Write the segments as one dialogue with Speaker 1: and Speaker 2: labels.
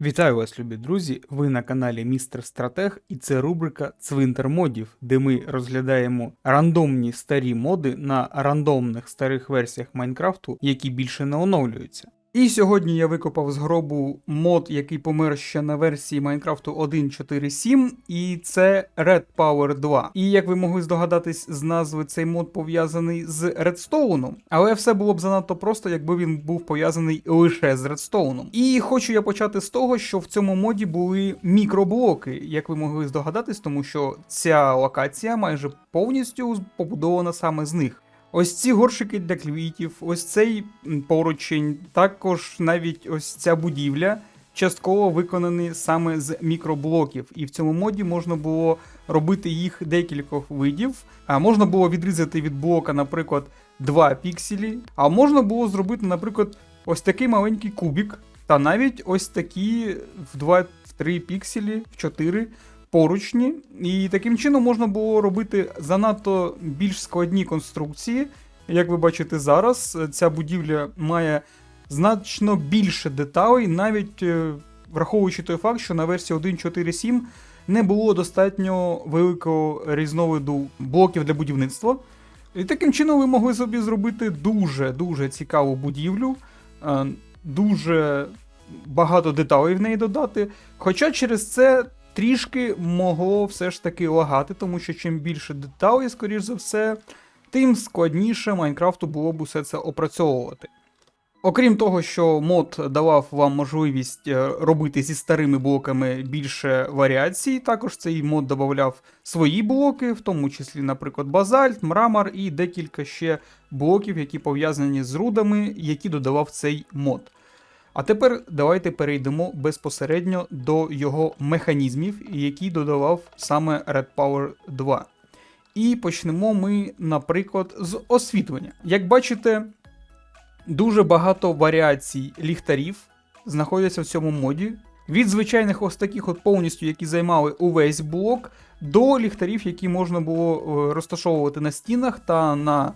Speaker 1: Вітаю вас, любі друзі! Ви на каналі Містер Стратег, і це рубрика Цвинтар модів, де ми розглядаємо рандомні старі моди на рандомних старих версіях Майнкрафту, які більше не оновлюються. І сьогодні я викопав з гробу мод, який помер ще на версії Майнкрафту 1.4.7, і це Red Power 2. І як ви могли здогадатись з назви, цей мод пов'язаний з Редстоуном, але все було б занадто просто, якби він був пов'язаний лише з Редстоуном. І хочу я почати з того, що в цьому моді були мікроблоки, як ви могли здогадатись, тому що ця локація майже повністю побудована саме з них. Ось ці горшики для квітів, ось цей поручень, також навіть ось ця будівля частково виконані саме з мікроблоків. І в цьому моді можна було робити їх декількох видів. А можна було відрізати від блока, наприклад, 2 пікселі. А можна було зробити, наприклад, ось такий маленький кубік, та навіть ось такі в 2-3 пікселі, в 4 поручні, і таким чином можна було робити занадто більш складні конструкції. Як ви бачите зараз, ця будівля має значно більше деталей, навіть е, враховуючи той факт, що на версії 1.4.7 не було достатньо великого різновиду блоків для будівництва. І таким чином ви могли собі зробити дуже-дуже цікаву будівлю, е, дуже багато деталей в неї додати. Хоча через це трішки могло все ж таки лагати, тому що чим більше деталей, скоріш за все, тим складніше Майнкрафту було б усе це опрацьовувати. Окрім того, що мод давав вам можливість е, робити зі старими блоками більше варіацій, також цей мод додавав свої блоки, в тому числі, наприклад, базальт, мрамор і декілька ще блоків, які пов'язані з рудами, які додавав цей мод. А тепер давайте перейдемо безпосередньо до його механізмів, які додавав саме Red Power 2. І почнемо ми, наприклад, з освітлення. Як бачите, дуже багато варіацій ліхтарів знаходяться в цьому моді. Від звичайних ось таких от повністю, які займали увесь блок, до ліхтарів, які можна було е, розташовувати на стінах та на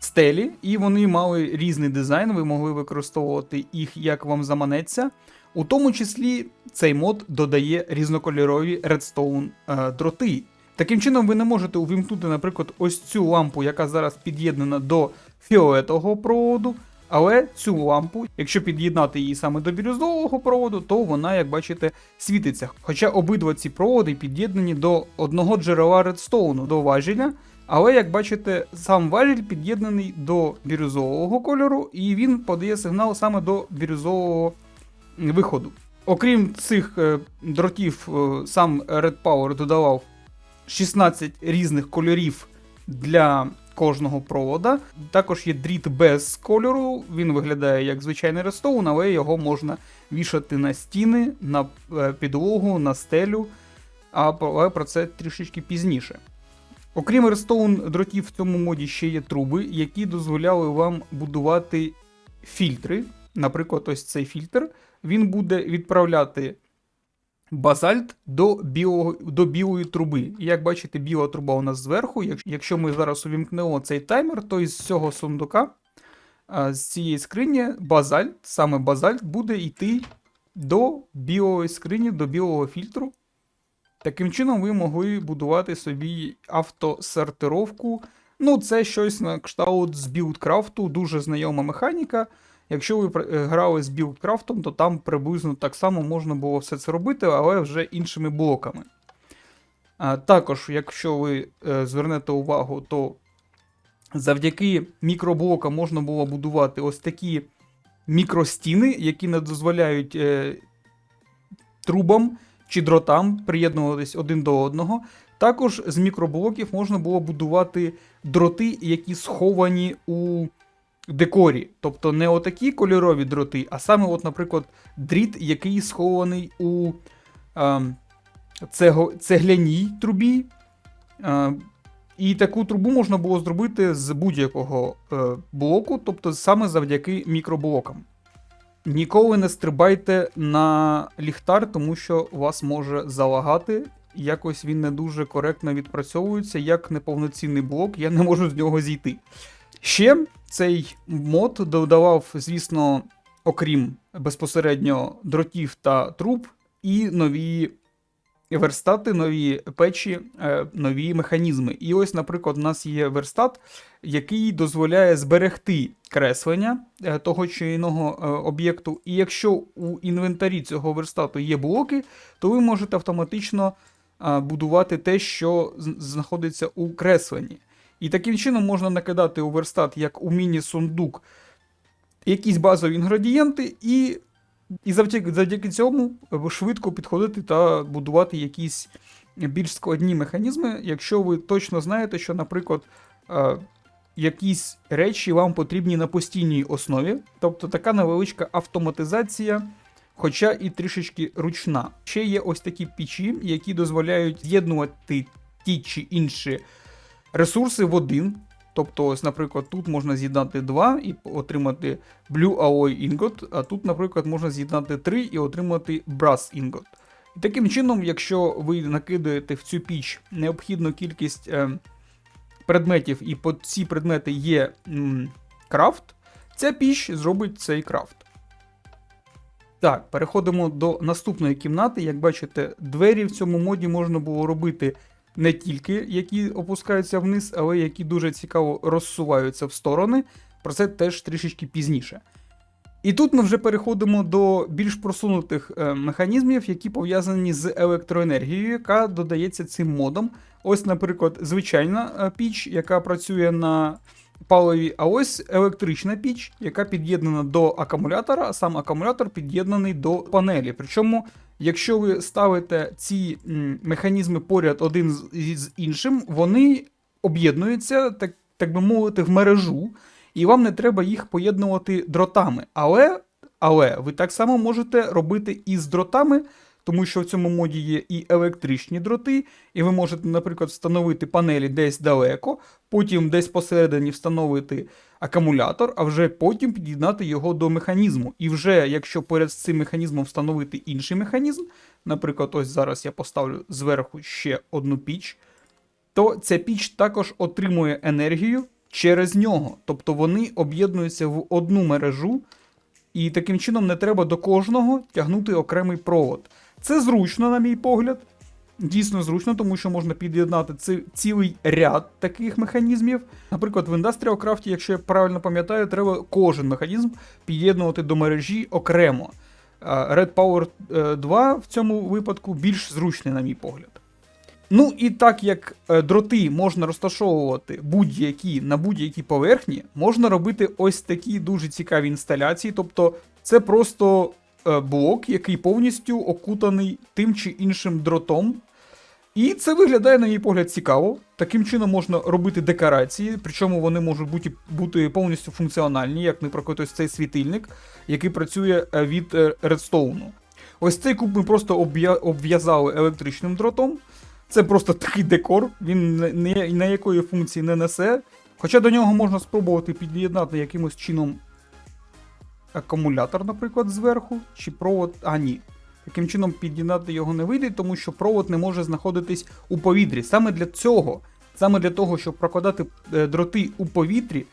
Speaker 1: стелі, і вони мали різний дизайн, ви могли використовувати їх як вам заманеться. У тому числі цей мод додає різнокольорові редстоун е, дроти. Таким чином, ви не можете увімкнути, наприклад, ось цю лампу, яка зараз під'єднана до фіолетового проводу. Але цю лампу, якщо під'єднати її саме до бірюзового проводу, то вона, як бачите, світиться. Хоча обидва ці проводи під'єднані до одного джерела редстоуну, до важеля. Але, як бачите, сам важіль під'єднаний до бірюзового кольору, і він подає сигнал саме до бірюзового виходу. Окрім цих е, дротів, е, сам Red Power додавав 16 різних кольорів для кожного провода. Також є дріт без кольору, він виглядає як звичайний редстоун, але його можна вішати на стіни, на е, підлогу, на стелю. Але про це трішечки пізніше. Окрім редстоун дротів в цьому моді ще є труби, які дозволяли вам будувати фільтри. Наприклад, ось цей фільтр. Він буде відправляти базальт до, білого, до білої труби. І як бачите, біла труба у нас зверху. Якщо ми зараз увімкнемо цей таймер, то із цього сундука, з цієї скрині, базальт, саме базальт, буде йти до білої скрині, до білого фільтру. Таким чином, ви могли будувати собі автосортировку. Ну, це щось на кшталт з білдкрафту, дуже знайома механіка. Якщо ви е, грали з білдкрафтом, то там приблизно так само можна було все це робити, але вже іншими блоками. А, також, якщо ви е, звернете увагу, то завдяки мікроблокам можна було будувати ось такі мікростіни, які не дозволяють е, трубам чи дротам приєднуватись один до одного. Також з мікроблоків можна було будувати дроти, які сховані у декорі. Тобто не отакі кольорові дроти, а саме, от, наприклад, дріт, який схований у е, цего, цегляній трубі. Е, і таку трубу можна було зробити з будь-якого е, блоку, тобто саме завдяки мікроблокам. Ніколи не стрибайте на ліхтар, тому що вас може залагати. Якось він не дуже коректно відпрацьовується, як неповноцінний блок, я не можу з нього зійти. Ще цей мод додавав, звісно, окрім безпосередньо дротів та труб, і нові верстати, нові печі, е, нові механізми. І ось, наприклад, у нас є верстат, який дозволяє зберегти креслення е, того чи іного е, об'єкту. І якщо у інвентарі цього верстату є блоки, то ви можете автоматично будувати те, що знаходиться у кресленні. І таким чином можна накидати у верстат, як у міні-сундук, якісь базові інгредієнти, і, і завдяки, завдяки цьому е, швидко підходити та будувати якісь більш складні механізми, якщо ви точно знаєте, що, наприклад, е, якісь речі вам потрібні на постійній основі, тобто така невеличка автоматизація. Хоча і трішечки ручна. Ще є ось такі пічі, які дозволяють з'єднувати ті чи інші ресурси в один. Тобто, ось, наприклад, тут можна з'єднати 2 і отримати Blue Alloy Ingot, а тут, наприклад, можна з'єднати 3 і отримати Brass Ingot. І таким чином, якщо ви накидаєте в цю піч необхідну кількість е, предметів, і по ці предмети є м, крафт, ця піч зробить цей крафт. Так, переходимо до наступної кімнати. Як бачите, двері в цьому моді можна було робити не тільки які опускаються вниз, але які дуже цікаво розсуваються в сторони. Про це теж трішечки пізніше. І тут ми вже переходимо до більш просунутих е, механізмів, які пов'язані з електроенергією, яка додається цим модом. Ось, наприклад, звичайна е, піч, яка працює на паливі, а ось електрична піч, яка під'єднана до акумулятора, а сам акумулятор під'єднаний до панелі. Причому, якщо ви ставите ці механізми поряд один з, іншим, вони об'єднуються, так, так би мовити, в мережу, і вам не треба їх поєднувати дротами. Але, але ви так само можете робити і з дротами. Тому що в цьому моді є і електричні дроти, і ви можете, наприклад, встановити панелі десь далеко, потім десь посередині встановити акумулятор, а вже потім під'єднати його до механізму. І вже якщо поряд з цим механізмом встановити інший механізм, наприклад, ось зараз я поставлю зверху ще одну піч, то ця піч також отримує енергію через нього. Тобто вони об'єднуються в одну мережу, і таким чином не треба до кожного тягнути окремий провод. Це зручно, на мій погляд. Дійсно зручно, тому що можна під'єднати ці- цілий ряд таких механізмів. Наприклад, в Industrial Craft, якщо я правильно пам'ятаю, треба кожен механізм під'єднувати до мережі окремо. Red Power е, 2 в цьому випадку більш зручний, на мій погляд. Ну і так як е, дроти можна розташовувати будь-які на будь-якій поверхні, можна робити ось такі дуже цікаві інсталяції. Тобто це просто е, блок, який повністю окутаний тим чи іншим дротом. І це виглядає, на мій погляд, цікаво. Таким чином можна робити декорації, причому вони можуть бути, бути повністю функціональні, як, наприклад, ось цей світильник, який працює е, від е, редстоуну. Ось цей куб ми просто обв'язали електричним дротом. Це просто такий декор, він не- ні якої функції не несе. Хоча до нього можна спробувати під'єднати якимось чином акумулятор, наприклад, зверху, чи провод. А, ні. Таким чином під'єднати його не вийде, тому що провод не може знаходитись у повітрі. Саме для цього, саме для того, щоб прокладати е, дроти у повітрі,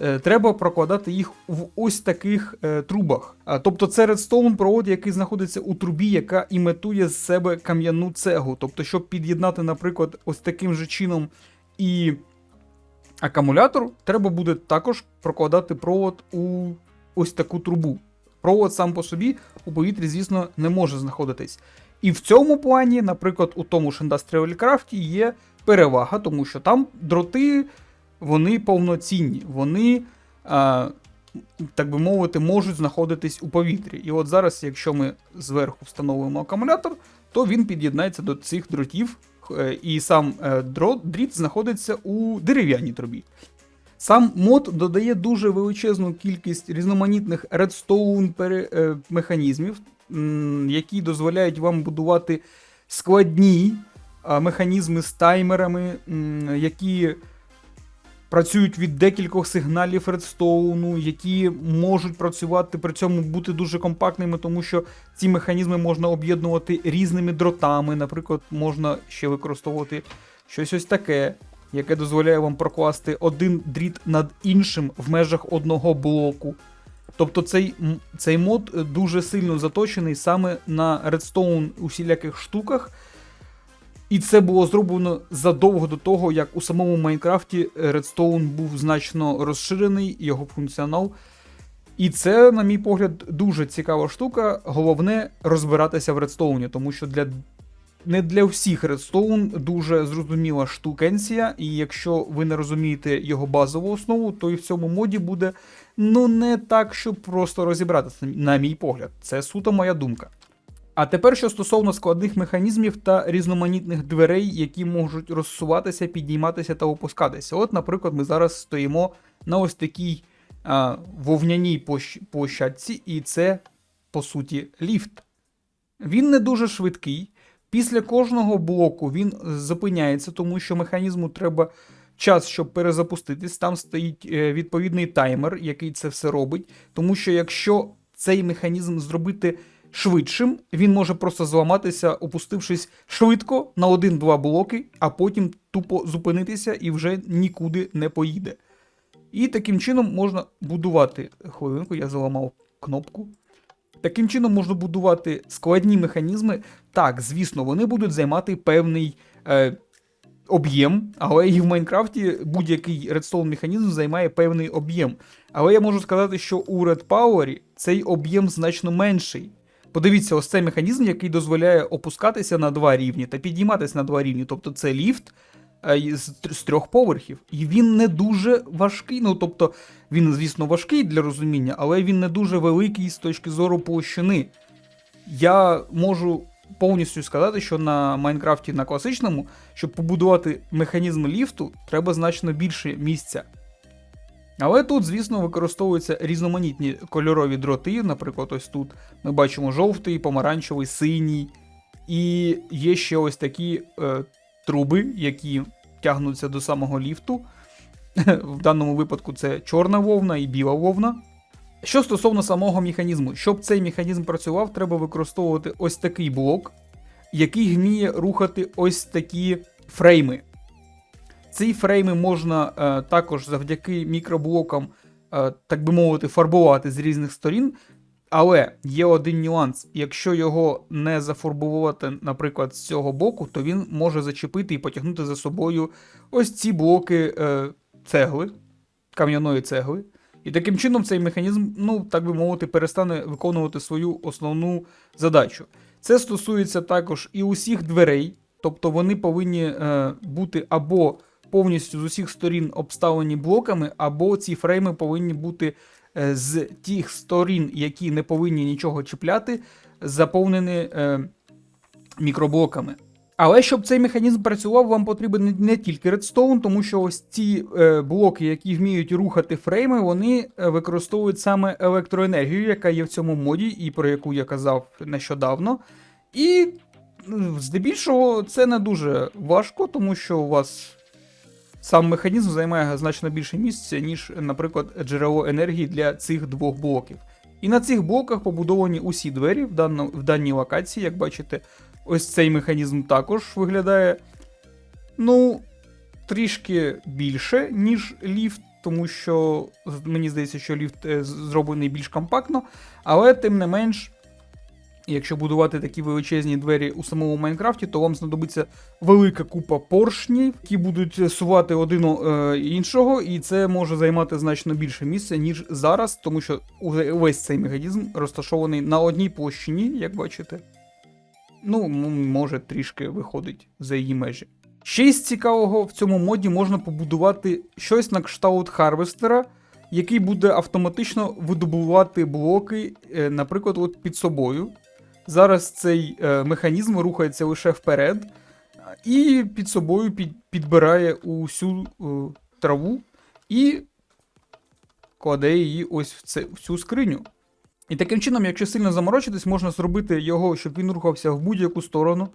Speaker 1: е, треба прокладати їх в ось таких е, трубах. Тобто це редстоун провод, який знаходиться у трубі, яка імітує з себе кам'яну цегу. Тобто, щоб під'єднати, наприклад, ось таким же чином і акумулятор, треба буде також прокладати провод у ось таку трубу. Провод сам по собі у повітрі, звісно, не може знаходитись. І в цьому плані, наприклад, у тому ж Industrial Craft є перевага, тому що там дроти вони повноцінні, вони, а, так би мовити, можуть знаходитись у повітрі. І от зараз, якщо ми зверху встановимо акумулятор, то він під'єднається до цих дротів, е, і сам е, дрот, дріт знаходиться у дерев'яній трубі. Сам мод додає дуже величезну кількість різноманітних редстоун е, механізмів, які дозволяють вам будувати складні механізми з таймерами, які працюють від декількох сигналів редстоуну, які можуть працювати при цьому бути дуже компактними, тому що ці механізми можна об'єднувати різними дротами. Наприклад, можна ще використовувати щось ось таке, яке дозволяє вам прокласти один дріт над іншим в межах одного блоку. Тобто цей, цей мод е, дуже сильно заточений саме на редстоун усіляких штуках. І це було зроблено задовго до того, як у самому Майнкрафті Redstone був значно розширений, його функціонал. І це, на мій погляд, дуже цікава штука. Головне розбиратися в редстоуні, тому що для не для всіх редстоун дуже зрозуміла штукенція, і якщо ви не розумієте його базову основу, то і в цьому моді буде ну не так, щоб просто розібратися, на мій погляд. Це суто моя думка. А тепер що стосовно складних механізмів та різноманітних дверей, які можуть розсуватися, підніматися та опускатися. От, наприклад, ми зараз стоїмо на ось такій а, вовняній площадці, і це, по суті, ліфт. Він не дуже швидкий. Після кожного блоку він зупиняється, тому що механізму треба час, щоб перезапуститись. Там стоїть е, відповідний таймер, який це все робить. Тому що якщо цей механізм зробити швидшим, він може просто зламатися, опустившись швидко на один-два блоки, а потім тупо зупинитися і вже нікуди не поїде. І таким чином можна будувати. Хвилинку, я заламав кнопку. Таким чином можна будувати складні механізми. Так, звісно, вони будуть займати певний е, об'єм, але і в Майнкрафті будь-який редстоун механізм займає певний об'єм. Але я можу сказати, що у Red Power цей об'єм значно менший. Подивіться, ось цей механізм, який дозволяє опускатися на два рівні та підніматися на два рівні. Тобто це ліфт з, з трьох поверхів. І він не дуже важкий. Ну тобто він, звісно, важкий для розуміння, але він не дуже великий з точки зору площини. Я можу повністю сказати, що на Майнкрафті на класичному, щоб побудувати механізм ліфту, треба значно більше місця. Але тут, звісно, використовуються різноманітні кольорові дроти. Наприклад, ось тут ми бачимо жовтий, помаранчевий, синій. І є ще ось такі е, труби, які тягнуться до самого ліфту. В даному випадку це чорна вовна і біла вовна. Що стосовно самого механізму, щоб цей механізм працював, треба використовувати ось такий блок, який вміє рухати ось такі фрейми. Ці фрейми можна е, також завдяки мікроблокам, е, так би мовити, фарбувати з різних сторін. Але є один нюанс: якщо його не зафарбувати, наприклад, з цього боку, то він може зачепити і потягнути за собою ось ці блоки е, цегли, кам'яної цегли. І таким чином цей механізм, ну так би мовити, перестане виконувати свою основну задачу. Це стосується також і усіх дверей, тобто вони повинні е, бути або повністю з усіх сторін обставлені блоками, або ці фрейми повинні бути з тих сторін, які не повинні нічого чіпляти, заповнені е, мікроблоками. Але щоб цей механізм працював, вам потрібен не- тільки редстоун, тому що ось ці е, блоки, які вміють рухати фрейми, вони е, використовують саме електроенергію, яка є в цьому моді, і про яку я казав нещодавно. І ну, здебільшого це не дуже важко, тому що у вас сам механізм займає значно більше місця, ніж, наприклад, джерело енергії для цих двох блоків. І на цих блоках побудовані усі двері в, данно, в даній локації, як бачите, ось цей механізм також виглядає, ну, трішки більше, ніж ліфт, тому що мені здається, що ліфт е, зроблений більш компактно, але тим не менш. Якщо будувати такі величезні двері у самому Майнкрафті, то вам знадобиться велика купа поршнів, які будуть сувати один е, іншого, і це може займати значно більше місця, ніж зараз, тому що весь цей механізм розташований на одній площині, як бачите. Ну, може, трішки виходить за її межі. Ще із цікавого в цьому моді можна побудувати щось на кшталт харвестера, який буде автоматично видобувати блоки, е, наприклад, от під собою. Зараз цей е, механізм рухається лише вперед, і під собою під, підбирає усю е, траву і кладе її ось в, це, в цю скриню. І таким чином, якщо сильно заморочитись, можна зробити його, щоб він рухався в будь-яку сторону.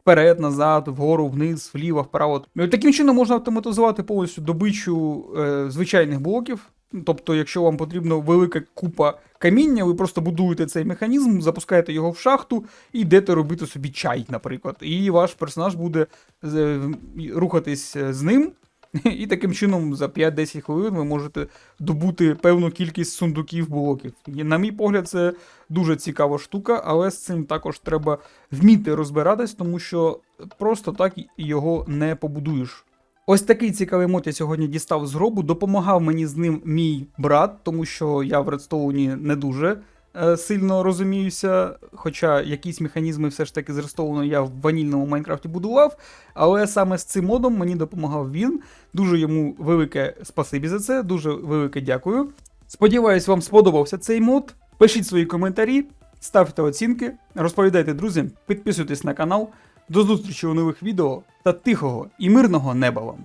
Speaker 1: Вперед, назад, вгору, вниз, вліво, вправо. Таким чином можна автоматизувати повністю добичу е, звичайних блоків. Тобто, якщо вам потрібна велика купа каміння, ви просто будуєте цей механізм, запускаєте його в шахту і йдете робити собі чай, наприклад. І ваш персонаж буде е, рухатись е, з ним, І таким чином за 5-10 хвилин ви можете добути певну кількість сундуків блоків. І, на мій погляд, це дуже цікава штука, але з цим також треба вміти розбиратись, тому що просто так його не побудуєш. Ось такий цікавий мод я сьогодні дістав з гробу. Допомагав мені з ним мій брат, тому що я в редстоуні не дуже е, сильно розуміюся. Хоча якісь механізми все ж таки з Redstone я в ванільному Майнкрафті будував. Але саме з цим модом мені допомагав він. Дуже йому велике спасибі за це, дуже велике дякую. Сподіваюсь, вам сподобався цей мод. Пишіть свої коментарі, ставте оцінки, розповідайте друзям, підписуйтесь на канал. До зустрічі у нових відео та тихого і мирного неба вам!